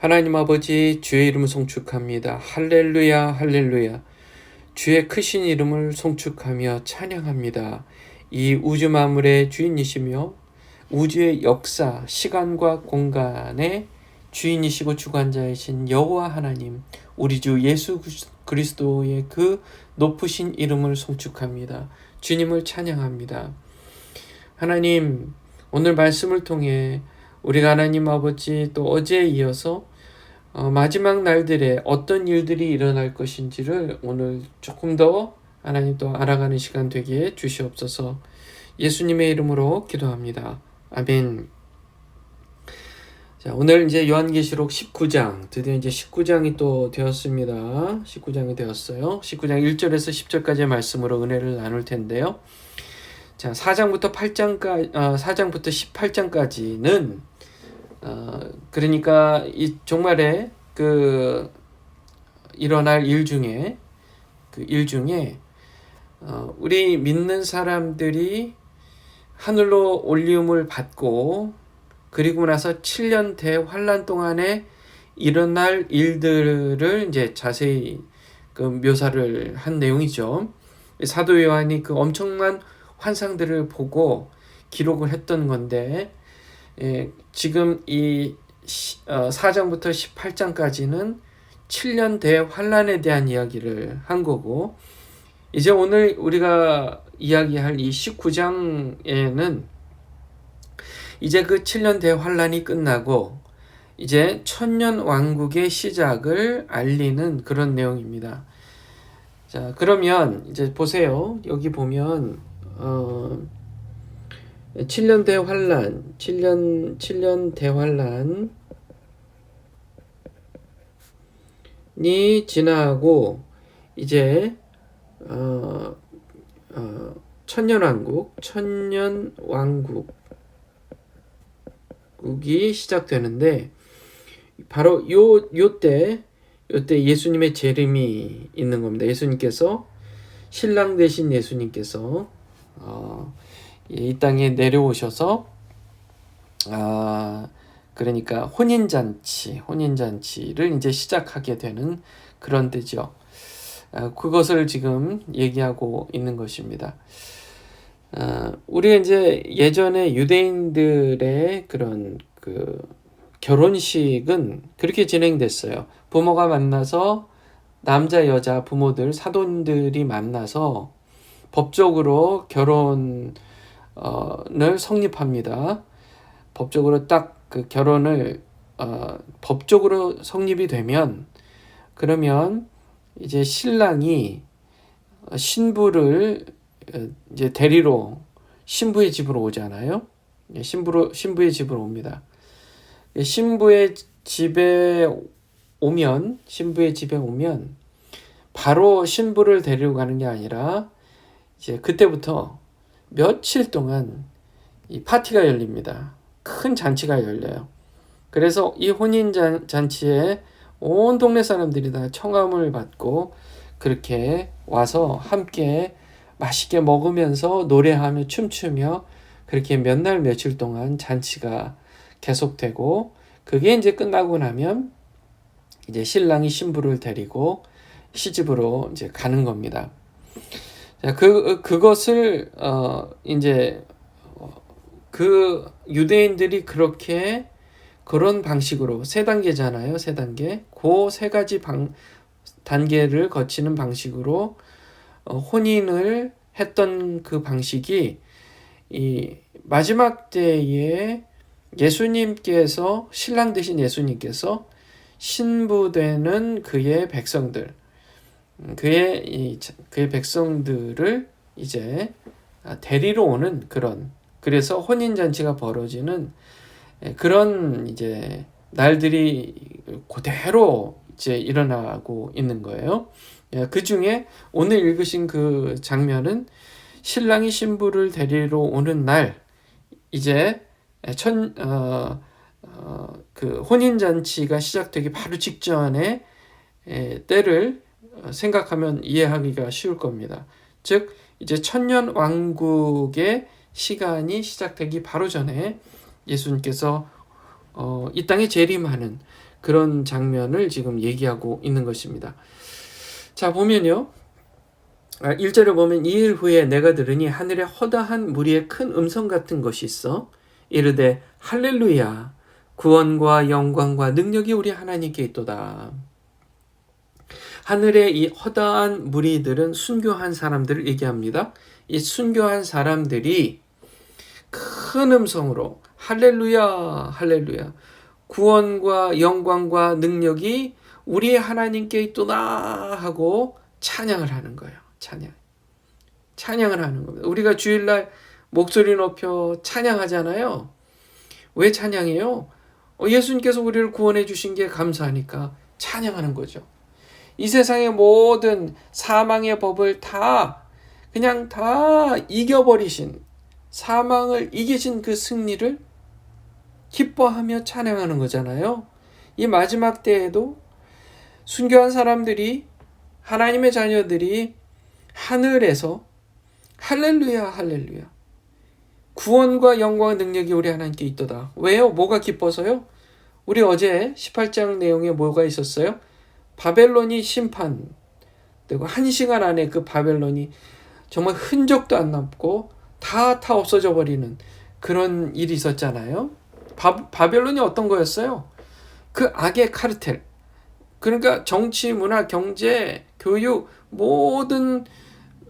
하나님 아버지 주의 이름을 송축합니다. 할렐루야 할렐루야 주의 크신 이름을 송축하며 찬양합니다. 이 우주 만물의 주인이시며 우주의 역사, 시간과 공간의 주인이시고 주관자이신 여호와 하나님, 우리 주 예수 그리스도의 그 높으신 이름을 송축합니다. 주님을 찬양합니다. 하나님, 오늘 말씀을 통해 우리가 하나님 아버지 또 어제에 이어서 어, 마지막 날들에 어떤 일들이 일어날 것인지를 오늘 조금 더 하나님 또 알아가는 시간 되게 주시옵소서 예수님의 이름으로 기도합니다. 아멘. 자, 오늘 이제 요한계시록 19장, 드디어 이제 19장이 또 되었습니다. 19장이 되었어요. 19장 1절에서 10절까지의 말씀으로 은혜를 나눌 텐데요. 자, 4장부터 8장까지, 어, 4장부터 18장까지는, 어, 그러니까 이 종말에 그 일어날 일 중에, 그 일 중에, 어, 우리 믿는 사람들이 하늘로 올리움을 받고 그리고 나서 7년 대환란 동안에 일어날 일들을 이제 자세히 그 묘사를 한 내용이죠. 사도 요한이 그 엄청난 환상들을 보고 기록을 했던 건데 예, 지금 이 어, 4장부터 18장까지는 7년 대환란에 대한 이야기를 한 거고 이제 오늘 우리가 이야기할 이 19장에는 이제 그 7년 대환란이 끝나고 이제 천년 왕국의 시작을 알리는 그런 내용입니다. 자, 그러면 이제 보세요. 여기 보면 어 7년 대환란, 7년 7년 대환란이 지나고 이제 어, 어, 천년왕국, 천년왕국이 시작되는데 바로 요 요때 요때 예수님의 재림이 있는 겁니다. 예수님께서 신랑 되신 예수님께서 어, 이 땅에 내려오셔서 아 그러니까 혼인 잔치, 혼인 잔치를 이제 시작하게 되는 그런 때죠. 아, 그것을 지금 얘기하고 있는 것입니다. 아, 우리가 이제 예전에 유대인들의 그런 그 결혼식은 그렇게 진행됐어요. 부모가 만나서 남자 여자 부모들 사돈들이 만나서 법적으로 결혼을 성립합니다. 법적으로 딱 그 결혼을 어, 법적으로 성립이 되면 그러면 이제 신랑이 신부를 이제 데리러 신부의 집으로 오잖아요. 예, 신부로 신부의 집으로 옵니다. 예, 신부의 집에 오면 신부의 집에 오면 바로 신부를 데리러 가는 게 아니라 이제 그때부터 며칠 동안 이 파티가 열립니다. 큰 잔치가 열려요. 그래서 이 혼인 잔치에 온 동네 사람들이 다 청함을 받고 그렇게 와서 함께 맛있게 먹으면서 노래하며 춤추며 그렇게 몇 날 며칠 동안 잔치가 계속되고 그게 이제 끝나고 나면 이제 신랑이 신부를 데리고 시집으로 이제 가는 겁니다. 자, 그 그것을 어 이제 그 유대인들이 그렇게 그런 방식으로 세 단계잖아요. 세 단계. 그 세 가지 방, 단계를 거치는 방식으로 어, 혼인을 했던 그 방식이 이 마지막 때에 예수님께서 신랑 되신 예수님께서 신부되는 그의 백성들 그의 이, 그의 백성들을 이제 데리러 오는 그런 그래서 혼인 잔치가 벌어지는 예, 그런 이제 날들이 그대로 이제 일어나고 있는 거예요. 예, 그 중에 오늘 읽으신 그 장면은 신랑이 신부를 데리러 오는 날 이제 천, 어, 어, 그 혼인 잔치가 시작되기 바로 직전에 에, 때를 생각하면 이해하기가 쉬울 겁니다. 즉, 이제 천년 왕국의 시간이 시작되기 바로 전에 예수님께서 어, 이 땅에 재림하는 그런 장면을 지금 얘기하고 있는 것입니다. 자, 보면요. 아, 1절을 보면 이 일 후에 내가 들으니 하늘에 허다한 무리의 큰 음성 같은 것이 있어 이르되 할렐루야 구원과 영광과 능력이 우리 하나님께 있도다. 하늘의 이 허다한 무리들은 순교한 사람들을 얘기합니다. 이 순교한 사람들이 큰 음성으로 할렐루야 할렐루야 구원과 영광과 능력이 우리 하나님께 있도다 하고 찬양을 하는 거예요. 찬양. 찬양을 하는 겁니다. 우리가 주일날 목소리 높여 찬양하잖아요. 왜 찬양해요? 어, 예수님께서 우리를 구원해 주신 게 감사하니까 찬양하는 거죠. 이 세상의 모든 사망의 법을 다 그냥 다 이겨버리신 사망을 이기신 그 승리를 기뻐하며 찬양하는 거잖아요. 이 마지막 때에도 순교한 사람들이 하나님의 자녀들이 하늘에서 할렐루야 할렐루야 구원과 영광과 능력이 우리 하나님께 있도다. 왜요? 뭐가 기뻐서요? 우리 어제 18장 내용에 뭐가 있었어요? 바벨론이 심판되고 한 시간 안에 그 바벨론이 정말 흔적도 안 남고 다 다 없어져 버리는 그런 일이 있었잖아요. 바, 바벨론이 어떤 거였어요? 그 악의 카르텔. 그러니까 정치, 문화, 경제, 교육 모든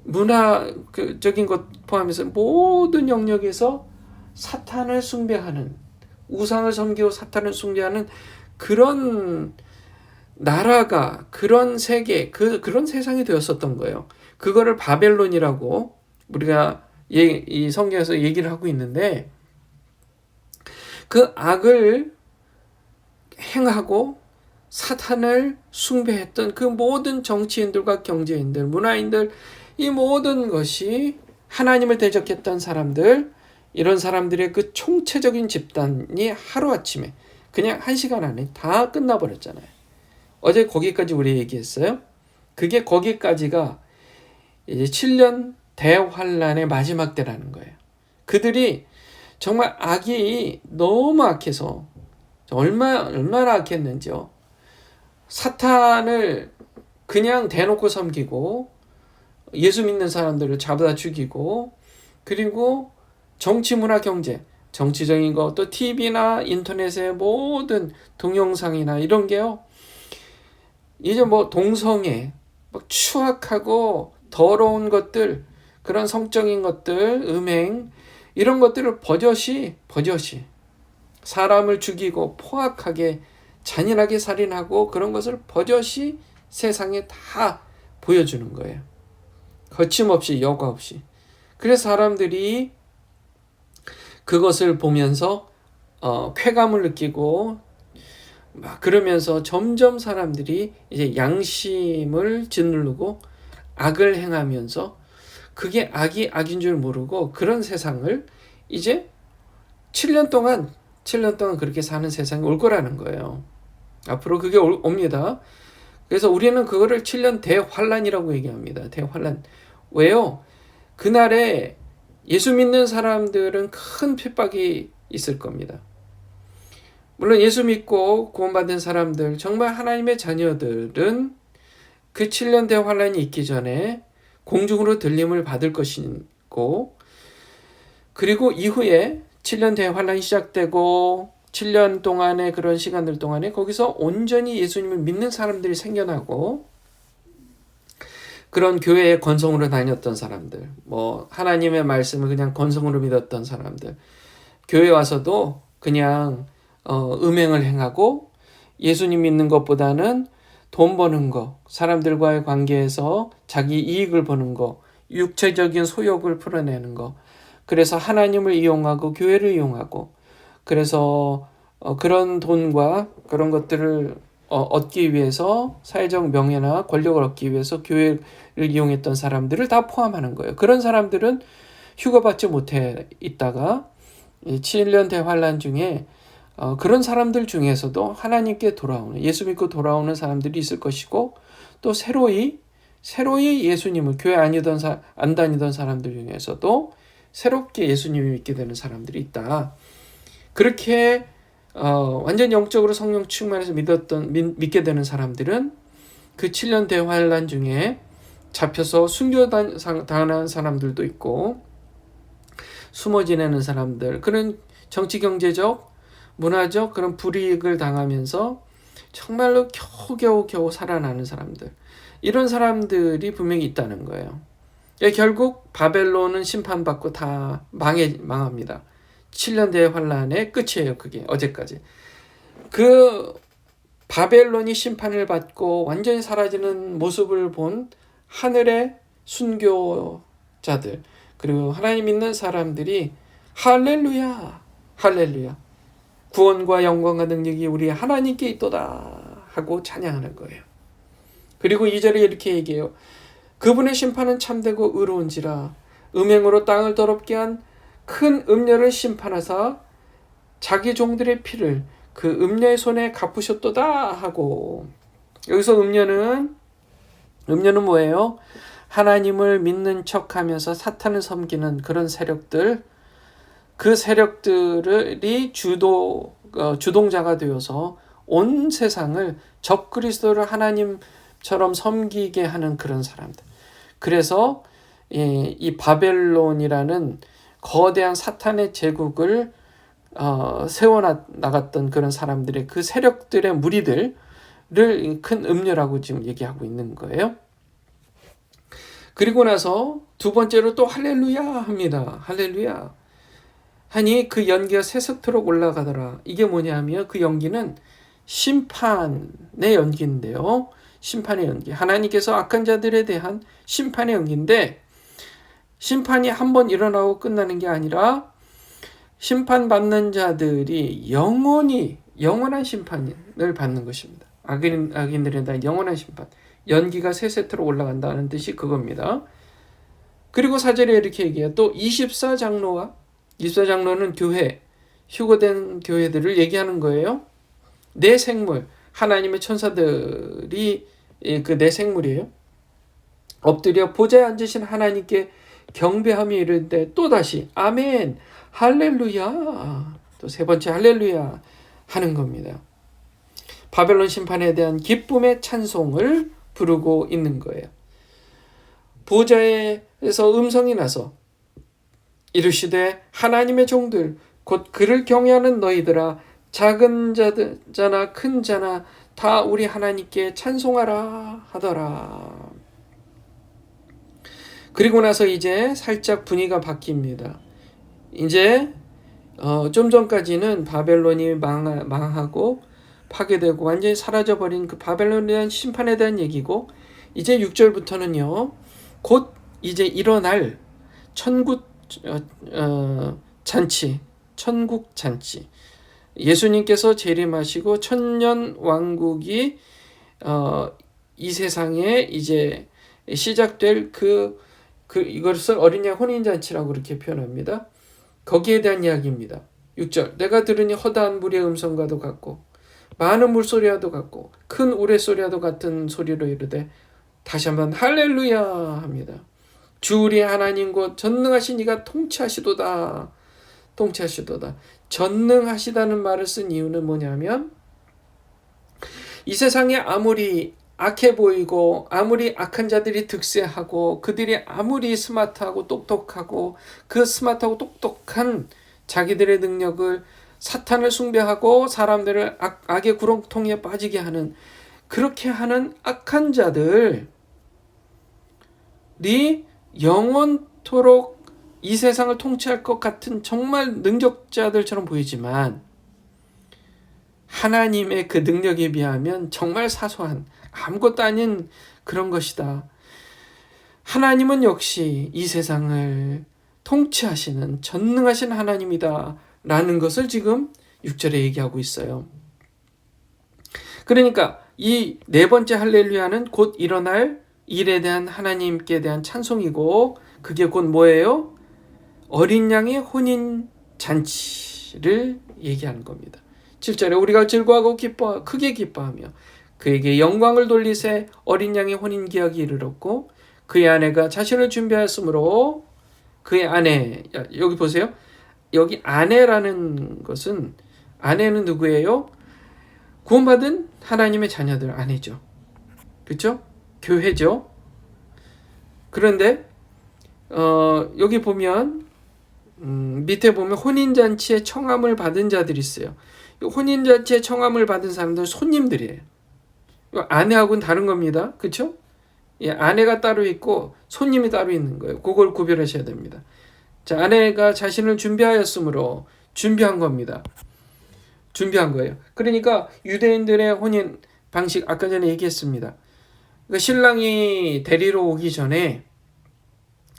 문화적인 것 포함해서 모든 영역에서 사탄을 숭배하는 우상을 섬기고 사탄을 숭배하는 그런 나라가 그런 세계 그 그런 세상이 되었었던 거예요. 그거를 바벨론이라고 우리가 예, 이 성경에서 얘기를 하고 있는데 그 악을 행하고 사탄을 숭배했던 그 모든 정치인들과 경제인들, 문화인들 이 모든 것이 하나님을 대적했던 사람들, 이런 사람들의 그 총체적인 집단이 하루아침에 그냥 한 시간 안에 다 끝나버렸잖아요. 어제 거기까지 우리 얘기했어요. 그게 거기까지가 이제 7년 대환란의 마지막 때라는 거예요. 그들이 정말 악이 너무 악해서 얼마 얼마나 악했는지요. 사탄을 그냥 대놓고 섬기고 예수 믿는 사람들을 잡아다 죽이고 그리고 정치 문화 경제 정치적인 거 또 TV나 인터넷의 모든 동영상이나 이런 게요. 이제 뭐 동성애 막 추악하고 더러운 것들 그런 성적인 것들 음행 이런 것들을 버젓이 버젓이 사람을 죽이고 포악하게 잔인하게 살인하고 그런 것을 버젓이 세상에 다 보여주는 거예요. 거침없이 여과 없이. 그래서 사람들이 그것을 보면서 어, 쾌감을 느끼고 막 그러면서 점점 사람들이 이제 양심을 짓누르고 악을 행하면서 그게 악이 악인 줄 모르고 그런 세상을 이제 7년 동안 7년 동안 그렇게 사는 세상이 올 거라는 거예요. 앞으로 그게 올, 옵니다. 그래서 우리는 그거를 7년 대환란이라고 얘기합니다. 대환란. 왜요? 그날에 예수 믿는 사람들은 큰 핍박이 있을 겁니다. 물론 예수 믿고 구원받은 사람들, 정말 하나님의 자녀들은 그 7년 대환란이 있기 전에 공중으로 들림을 받을 것이고, 그리고 이후에 7년 대환란이 시작되고 7년 동안의 그런 시간들 동안에 거기서 온전히 예수님을 믿는 사람들이 생겨나고 그런 교회에 건성으로 다녔던 사람들, 뭐 하나님의 말씀을 그냥 건성으로 믿었던 사람들, 교회 와서도 그냥 어, 음행을 행하고 예수님 믿는 것보다는 돈 버는 거, 사람들과의 관계에서 자기 이익을 보는 거, 육체적인 소욕을 풀어내는 거, 그래서 하나님을 이용하고 교회를 이용하고 그래서 어, 그런 돈과 그런 것들을 어, 얻기 위해서 사회적 명예나 권력을 얻기 위해서 교회를 이용했던 사람들을 다 포함하는 거예요. 그런 사람들은 휴가받지 못해 있다가 7년 대환란 중에 어, 그런 사람들 중에서도 하나님께 돌아오는 예수 믿고 돌아오는 사람들이 있을 것이고 또 새로이 새로이 예수님을 교회 아니던 사, 안 다니던 사람들 중에서도 새롭게 예수님을 믿게 되는 사람들이 있다. 그렇게 어, 완전 영적으로 성령 충만해서 믿었던 믿, 믿게 되는 사람들은 그 7년 대환란 중에 잡혀서 순교 당한 사람들도 있고 숨어 지내는 사람들 그런 정치 경제적 문화적 그런 불이익을 당하면서 정말로 겨우겨우 겨우 살아나는 사람들 이런 사람들이 분명히 있다는 거예요. 예, 결국 바벨론은 심판받고 다 망해 망합니다. 7년 대환란의 끝이에요. 그게 어제까지. 그 바벨론이 심판을 받고 완전히 사라지는 모습을 본 하늘의 순교자들 그리고 하나님 믿는 사람들이 할렐루야 할렐루야 구원과 영광과 능력이 우리 하나님께 있도다 하고 찬양하는 거예요. 그리고 이절에 이렇게 얘기해요. 그분의 심판은 참되고 의로운지라 음행으로 땅을 더럽게 한 큰 음녀를 심판하사 자기 종들의 피를 그 음녀의 손에 갚으셨도다 하고 여기서 음녀는 음녀는 뭐예요? 하나님을 믿는 척하면서 사탄을 섬기는 그런 세력들 그 세력들이 주도 어, 주동자가 되어서 온 세상을 적 그리스도를 하나님처럼 섬기게 하는 그런 사람들. 그래서 이, 이 바벨론이라는 거대한 사탄의 제국을 어, 세워 나갔던 그런 사람들의 그 세력들의 무리들을 큰 음료라고 지금 얘기하고 있는 거예요. 그리고 나서 두 번째로 또 할렐루야 합니다. 할렐루야. 하니 그 연기가 세석토록 올라가더라. 이게 뭐냐면 그 연기는 심판의 연기인데요. 심판의 연기. 하나님께서 악한 자들에 대한 심판의 연기인데 심판이 한 번 일어나고 끝나는 게 아니라 심판받는 자들이 영원히 영원한 심판을 받는 것입니다. 악인, 악인들에 대한 영원한 심판. 연기가 세세트로 올라간다는 뜻이 그겁니다. 그리고 사절에 이렇게 얘기해요. 또 24장로와 24장로는 교회, 휴거된 교회들을 얘기하는 거예요. 내 생물, 하나님의 천사들이 그 내 생물이에요. 엎드려 보좌에 앉으신 하나님께 경배하며 이르는데 또다시 아멘 할렐루야 또 세 번째 할렐루야 하는 겁니다. 바벨론 심판에 대한 기쁨의 찬송을 부르고 있는 거예요. 보좌에서 음성이 나서 이르시되 하나님의 종들 곧 그를 경외하는 너희들아 작은 자나 큰 자나 다 우리 하나님께 찬송하라 하더라. 그리고 나서 이제 살짝 분위기가 바뀝니다. 이제 어, 좀 전까지는 바벨론이 망, 망하고 파괴되고 완전히 사라져버린 그 바벨론에 대한 심판에 대한 얘기고 이제 6절부터는요. 곧 이제 일어날 천국 어, 어, 잔치, 천국 잔치. 예수님께서 재림하시고 천년 왕국이 어, 이 세상에 이제 시작될 그, 그 이것을 어린 양 혼인 잔치라고 그렇게 표현합니다. 거기에 대한 이야기입니다. 6절 내가 들으니 허다한 물의 음성과도 같고 많은 물소리와도 같고 큰 우레소리와도 같은 소리로 이르되 다시 한번 할렐루야 합니다. 주 우리 하나님 곧 전능하신 이가 통치하시도다. 통치하시도다. 전능하시다는 말을 쓴 이유는 뭐냐면 이 세상에 아무리 악해 보이고 아무리 악한 자들이 득세하고 그들이 아무리 스마트하고 똑똑하고 그 스마트하고 똑똑한 자기들의 능력을 사탄을 숭배하고 사람들을 악, 악의 구렁텅이에 빠지게 하는 그렇게 하는 악한 자들이 영원토록 이 세상을 통치할 것 같은 정말 능력자들처럼 보이지만 하나님의 그 능력에 비하면 정말 사소한 아무것도 아닌 그런 것이다. 하나님은 역시 이 세상을 통치하시는 전능하신 하나님이다. 라는 것을 지금 6절에 얘기하고 있어요. 그러니까 이 네 번째 할렐루야는 곧 일어날 일에 대한 하나님께 대한 찬송이고 그게 곧 뭐예요? 어린 양의 혼인 잔치를 얘기하는 겁니다. 7절에 우리가 즐거워하고 기뻐 크게 기뻐하며 그에게 영광을 돌리세 어린 양의 혼인 기약이 이르렀고 그의 아내가 자신을 준비하였으므로 그의 아내 여기 보세요. 여기 아내라는 것은 아내는 누구예요? 구원받은 하나님의 자녀들 아내죠. 그렇죠? 교회죠. 그런데 어, 여기 보면 음, 밑에 보면 혼인잔치에 청함을 받은 자들이 있어요. 혼인잔치에 청함을 받은 사람들은 손님들이에요. 아내하고는 다른 겁니다. 그렇죠? 예, 아내가 따로 있고 손님이 따로 있는 거예요. 그걸 구별하셔야 됩니다. 자, 아내가 자신을 준비하였으므로 준비한 겁니다. 준비한 거예요. 그러니까 유대인들의 혼인 방식 아까 전에 얘기했습니다. 그러니까 신랑이 데리러 오기 전에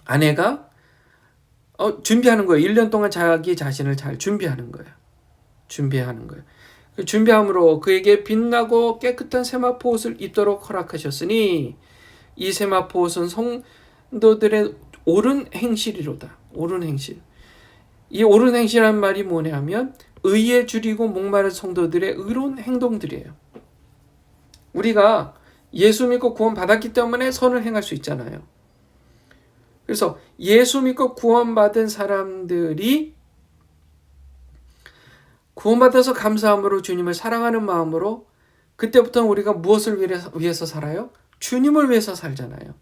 아내가 어, 준비하는 거예요. 1년 동안 자기 자신을 잘 준비하는 거예요. 준비하는 거예요. 그 준비함으로 그에게 빛나고 깨끗한 세마포 옷을 입도록 허락하셨으니 이 세마포 옷은 성도들의 옳은 행실이로다. 옳은 행실. 이 옳은 행실한 말이 뭐냐면 의에 줄이고 목마른 성도들의 의로운 행동들이에요. 우리가 예수 믿고 구원 받았기 때문에 선을 행할 수 있잖아요. 그래서 예수 믿고 구원받은 사람들이 구원받아서 감사함으로 주님을 사랑하는 마음으로 그때부터는 우리가 무엇을 위해서 살아요? 주님을 위해서 살잖아요.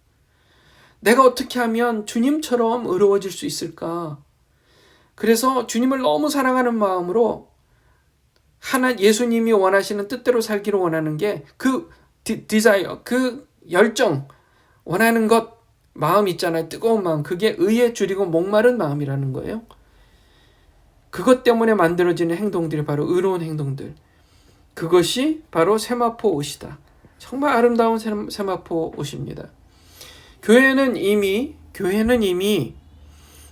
내가 어떻게 하면 주님처럼 의로워질 수 있을까? 그래서 주님을 너무 사랑하는 마음으로 하나 예수님이 원하시는 뜻대로 살기를 원하는 게 그 디 자이어, 그 열정, 원하는 것 마음 있잖아요. 뜨거운 마음. 그게 의에 줄이고 목마른 마음이라는 거예요. 그것 때문에 만들어지는 행동들이 바로 의로운 행동들. 그것이 바로 세마포 옷이다. 정말 아름다운 세마포 옷입니다. 교회는 이미 교회는 이미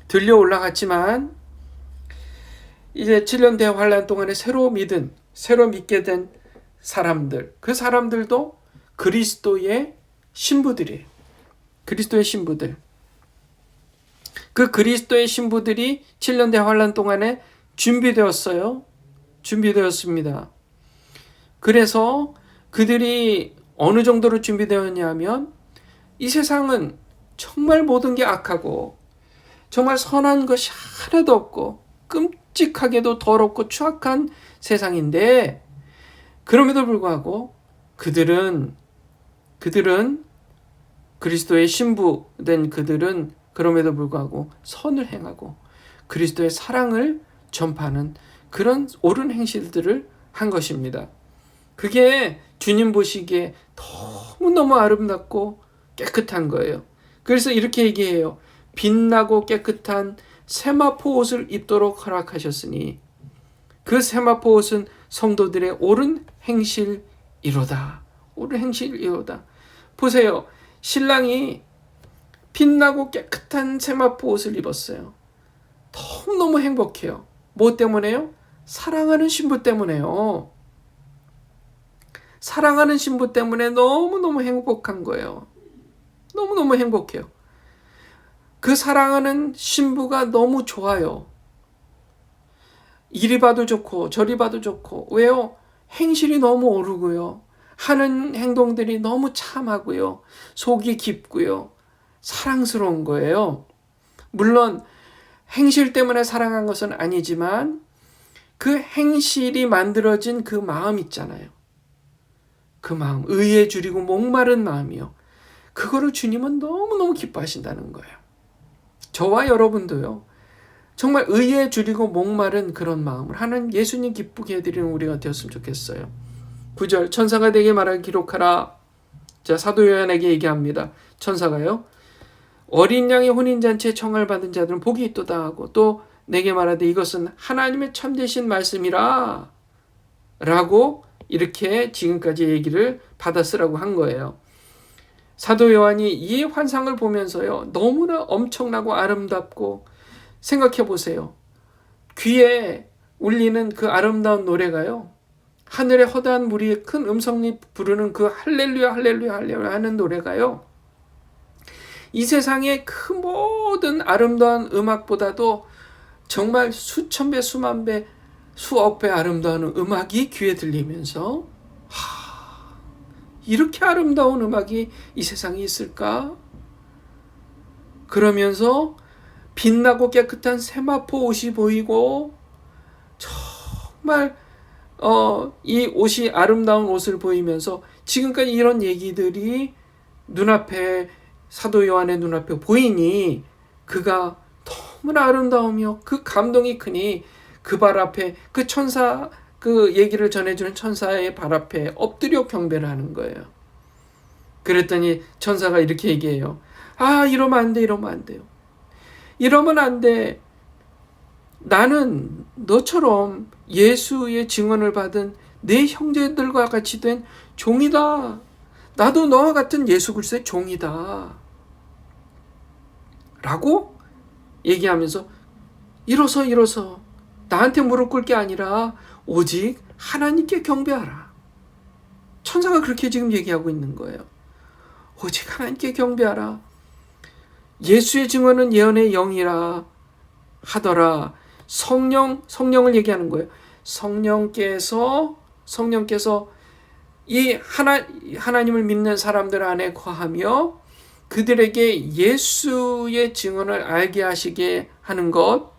들려 올라갔지만 이제 7년 대환란 동안에 새로 믿은 새로 믿게 된 사람들 그 사람들도 그리스도의 신부들이에요. 그리스도의 신부들. 그 그리스도의 신부들이 7년 대 환란 동안에 준비되었어요. 준비되었습니다. 그래서 그들이 어느 정도로 준비되었냐면 이 세상은 정말 모든 게 악하고 정말 선한 것이 하나도 없고 끔찍하게도 더럽고 추악한 세상인데 그럼에도 불구하고 그들은 그들은 그리스도의 신부된 그들은 그럼에도 불구하고 선을 행하고 그리스도의 사랑을 전파하는 그런 옳은 행실들을 한 것입니다. 그게 주님 보시기에 너무너무 아름답고 깨끗한 거예요. 그래서 이렇게 얘기해요. 빛나고 깨끗한 세마포 옷을 입도록 허락하셨으니 그 세마포 옷은 성도들의 옳은 행실이로다. 옳은 행실이로다. 보세요. 신랑이 빛나고 깨끗한 세마포 옷을 입었어요. 너무너무 행복해요. 뭐 때문에요? 사랑하는 신부 때문에요. 사랑하는 신부 때문에 너무너무 행복한 거예요. 너무너무 행복해요. 그 사랑하는 신부가 너무 좋아요. 이리 봐도 좋고 저리 봐도 좋고 왜요? 행실이 너무 오르고요. 하는 행동들이 너무 참하고요. 속이 깊고요. 사랑스러운 거예요. 물론 행실 때문에 사랑한 것은 아니지만 그 행실이 만들어진 그 마음 있잖아요. 그 마음, 의에 줄이고 목마른 마음이요. 그거를 주님은 너무너무 기뻐하신다는 거예요. 저와 여러분도요. 정말 의에 줄이고 목마른 그런 마음을 하는 예수님 기쁘게 해드리는 우리가 되었으면 좋겠어요. 9절 천사가 되게 말하기 기록하라. 자 사도 요한에게 얘기합니다. 천사가요. 어린 양의 혼인잔치에 청을 받은 자들은 복이 있도다 하고 또 내게 말하되 이것은 하나님의 참되신 말씀이라 라고 이렇게 지금까지 얘기를 받아 쓰라고 한 거예요. 사도 요한이 이 환상을 보면서요. 너무나 엄청나고 아름답고 생각해 보세요. 귀에 울리는 그 아름다운 노래가요. 하늘의 허다한 무리의 큰 음성이 부르는 그 할렐루야 할렐루야 할렐루야 하는 노래가요. 이 세상의 그 모든 아름다운 음악보다도 정말 수천 배, 수만 배, 수억 배 아름다운 음악이 귀에 들리면서 하, 이렇게 아름다운 음악이 이 세상에 있을까? 그러면서 빛나고 깨끗한 세마포 옷이 보이고 정말 어, 이 옷이 아름다운 옷을 보이면서 지금까지 이런 얘기들이 눈앞에 사도 요한의 눈앞에 보이니 그가 너무나 아름다우며 그 감동이 크니 그 발 앞에 그 천사 그 얘기를 전해주는 천사의 발 앞에 엎드려 경배를 하는 거예요. 그랬더니 천사가 이렇게 얘기해요. 아, 이러면 안 돼, 이러면 안 돼요. 이러면 안 돼. 나는 너처럼 예수의 증언을 받은 내 형제들과 같이 된 종이다. 나도 너와 같은 예수 그리스도의 종이다. 라고 얘기하면서 일어서 일어서 나한테 무릎 꿇게 아니라 오직 하나님께 경배하라. 천사가 그렇게 지금 얘기하고 있는 거예요. 오직 하나님께 경배하라. 예수의 증언은 예언의 영이라 하더라. 성령 성령을 얘기하는 거예요. 성령께서 성령께서 이 하나 하나님을 믿는 사람들 안에 거하며 그들에게 예수의 증언을 알게 하시게 하는 것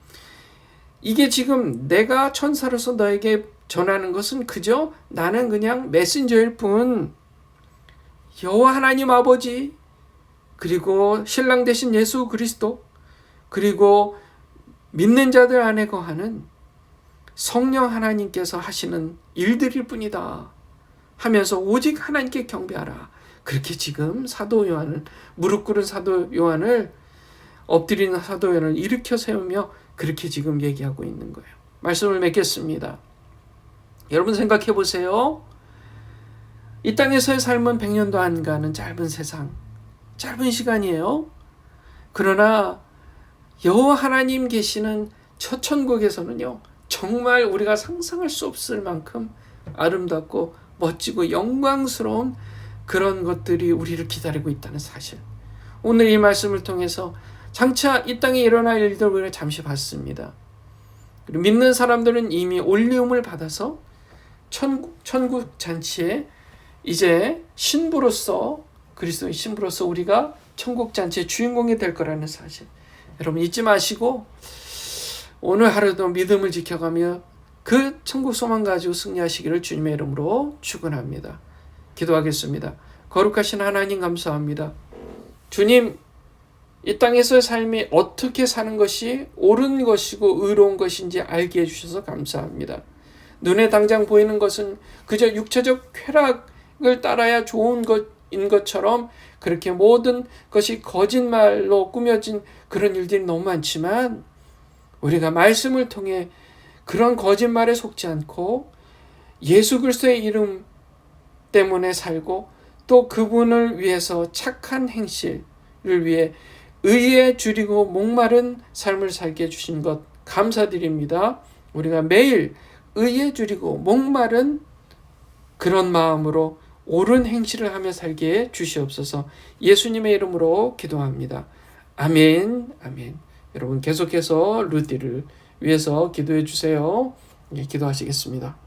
이게 지금 내가 천사로서 너에게 전하는 것은 그저 나는 그냥 메신저일 뿐 여호와 하나님 아버지 그리고 신랑 대신 예수 그리스도 그리고 믿는 자들 안에 거하는 성령 하나님께서 하시는 일들일 뿐이다 하면서 오직 하나님께 경배하라. 그렇게 지금 사도 요한을 무릎 꿇은 사도 요한을 엎드리는 사도 요한을 일으켜 세우며 그렇게 지금 얘기하고 있는 거예요. 말씀을 맺겠습니다. 여러분 생각해 보세요. 이 땅에서의 삶은 100년도 안 가는 짧은 세상, 짧은 시간이에요. 그러나 여호와 하나님 계시는 첫 천국에서는요. 정말 우리가 상상할 수 없을 만큼 아름답고 멋지고 영광스러운 그런 것들이 우리를 기다리고 있다는 사실. 오늘 이 말씀을 통해서 장차 이 땅에 일어날 일들을 잠시 봤습니다. 믿는 사람들은 이미 올리움을 받아서 천국, 천국 잔치에 이제 신부로서 그리스도의 신부로서 우리가 천국 잔치의 주인공이 될 거라는 사실. 여러분 잊지 마시고 오늘 하루도 믿음을 지켜가며 그 천국 소망 가지고 승리하시기를 주님의 이름으로 축원합니다. 기도하겠습니다. 거룩하신 하나님 감사합니다. 주님 이 땅에서의 삶이 어떻게 사는 것이 옳은 것이고 의로운 것인지 알게 해주셔서 감사합니다. 눈에 당장 보이는 것은 그저 육체적 쾌락을 따라야 좋은 것 인 것처럼 그렇게 모든 것이 거짓말로 꾸며진 그런 일들이 너무 많지만 우리가 말씀을 통해 그런 거짓말에 속지 않고 예수 그리스도의 이름 때문에 살고 또 그분을 위해서 착한 행실을 위해 의에 줄이고 목마른 삶을 살게 해주신 것 감사드립니다. 우리가 매일 의에 줄이고 목마른 그런 마음으로 옳은 행실을 하며 살게 해 주시옵소서 예수님의 이름으로 기도합니다. 아멘, 아멘. 여러분 계속해서 루디를 위해서 기도해 주세요. 예, 기도하시겠습니다.